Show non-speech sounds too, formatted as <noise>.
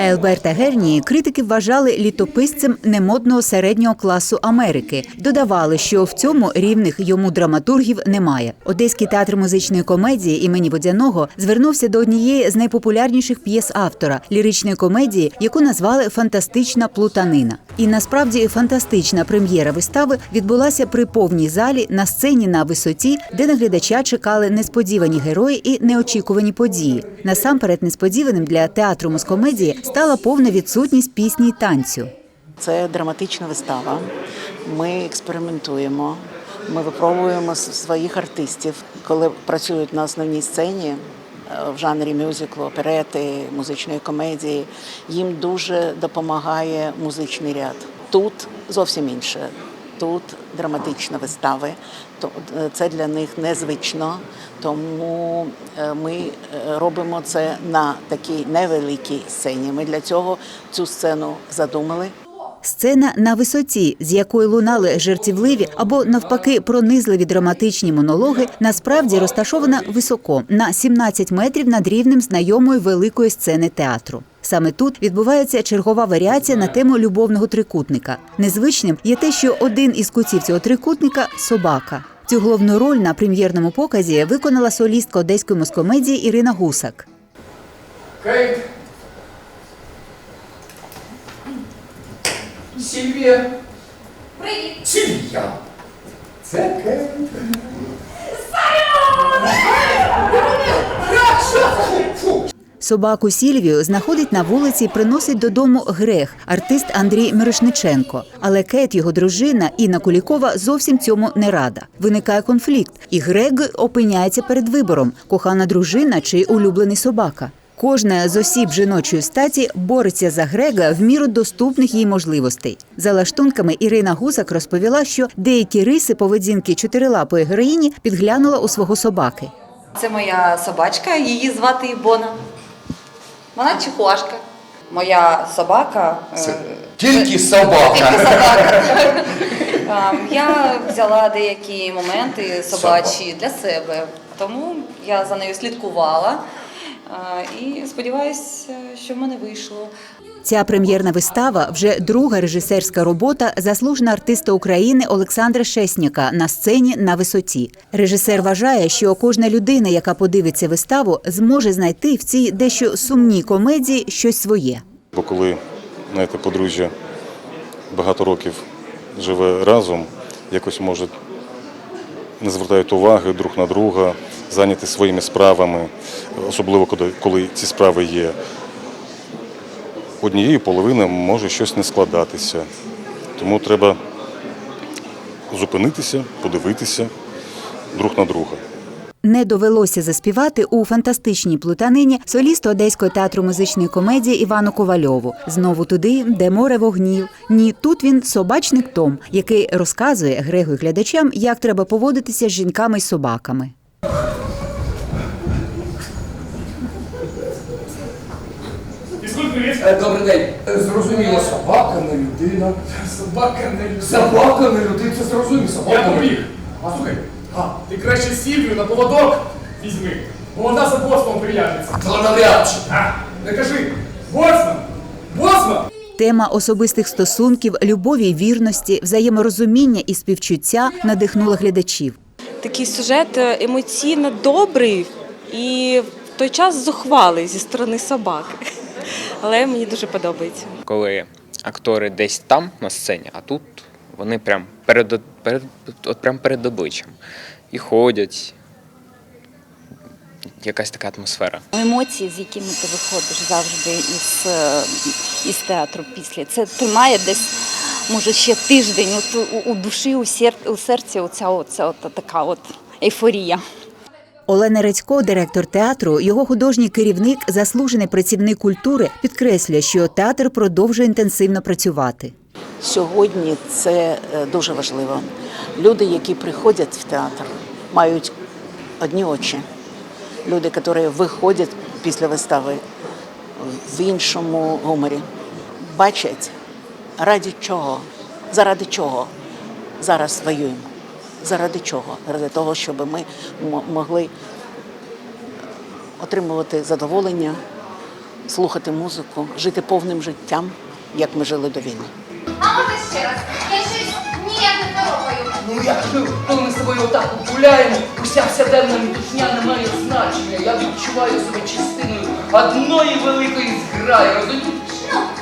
Елберта Герні критики вважали літописцем немодного середнього класу Америки. Додавали, що в цьому рівних йому драматургів немає. Одеський театр музичної комедії імені Водяного звернувся до однієї з найпопулярніших п'єс автора ліричної комедії, яку назвали Фантастична плутанина. І насправді фантастична прем'єра вистави відбулася при повній залі на сцені на висоті, де на глядача чекали несподівані герої і неочікувані події. Насамперед, несподіваним для театру мускомедії стала повна відсутність пісні й танцю. Це драматична вистава. Ми експериментуємо. Ми випробуємо своїх артистів, коли працюють на основній сцені е, в жанрі мюзиклу, оперети, музичної комедії. Їм дуже допомагає музичний ряд. Тут зовсім інше. Тут драматична вистава. То е, це для них незвично. Тому е, ми е, робимо це на такій невеликій сцені. Ми для цього цю сцену задумали. Сцена на висоті, з якої лунали жартівливі або навпаки пронизливі драматичні монологи, насправді розташована високо на 17 метрів над рівнем знайомої великої сцени театру. Саме тут відбувається чергова варіація на тему любовного трикутника. Незвичним є те, що один із кутів цього трикутника собака. Цю головну роль на прем'єрному показі виконала солістка одеської москомедії Ірина Гусак. Кейт. Сільвія. Привіт. Сільвія. Це Кейт. Собаку Сільвію знаходить на вулиці і приносить додому Грех, артист Андрій Мирошниченко. Але Кет, його дружина Інна Кулікова зовсім цьому не рада. Виникає конфлікт, і Грег опиняється перед вибором: кохана дружина чи улюблений собака. Кожна з осіб жіночої статі бореться за Грега в міру доступних їй можливостей. За лаштунками Ірина Гусак розповіла, що деякі риси поведінки чотирилапої героїні підглянула у свого собаки. Це моя собачка, її звати Ібона. Вона чихуашка. Моя собака. Це Тільки собака. Тільки собака. <laughs> Я взяла деякі моменти собачі для себе, тому я за нею слідкувала е, і сподіваюся, що в мене вийшло. Ця прем'єрна вистава вже друга режисерська робота заслуженого артиста України Олександра Шесняка на сцені на висоті. Режисер вважає, що кожна людина, яка подивиться виставу, зможе знайти в цій дещо сумній комедії щось своє. Бо коли знаєте, подружжя багато років живе разом, якось може не звертають уваги друг на друга, зайняті своїми справами, особливо коли, ці справи є. Однієї половини може щось не складатися. Тому треба зупинитися, подивитися друг на друга. Не довелося заспівати у фантастичній плутанині солісту Одеського театру музичної комедії Івану Ковальову. Знову туди, де море вогнів. Ні, тут він собачник Том, який розказує Грегу і глядачам, як треба поводитися з жінками й собаками. Добрий день. Е, Зрозуміло, собака не людина. Собака не людина. Собака не людина, це зрозуміло. Собака Я не людина. А слухай, А, ти краще Сільвію на поводок візьми, бо вона за боцманом приятниця. то навряд чи. А, не кажи, боцман! Боцман! Тема особистих стосунків, любові вірності, взаєморозуміння і співчуття надихнула глядачів. такий сюжет е, емоційно добрий і той час зухвалий зі сторони собаки. Але мені дуже подобається. коли актори десь там на сцені, а тут вони прям перед, перед, от прям перед обличчям і ходять. Якась така атмосфера. Емоції, з якими ти виходиш завжди із, е, із театру після. Це тримає десь, може, ще тиждень от, у, у душі, у, сер, у серці оця, оця от, така от ейфорія. Олена Редько, директор театру, його художній керівник, заслужений працівник культури, підкреслює, що театр продовжує інтенсивно працювати. Сьогодні це е, дуже важливо. Люди, які приходять в театр, мають одні очі. Люди, які виходять після вистави в іншому гуморі, бачать, ради чого, заради чого зараз воюємо. Заради чого? Заради того, щоб ми могли отримувати задоволення слухати музику, жити повним життям, як ми жили до війни. А можна ще раз? Я щось ніяк не торопаю. Ну як же, коли ми з тобою отак гуляємо, уся вседенна метушня не має значення. Я відчуваю себе частиною одної великої зграї, розумієш?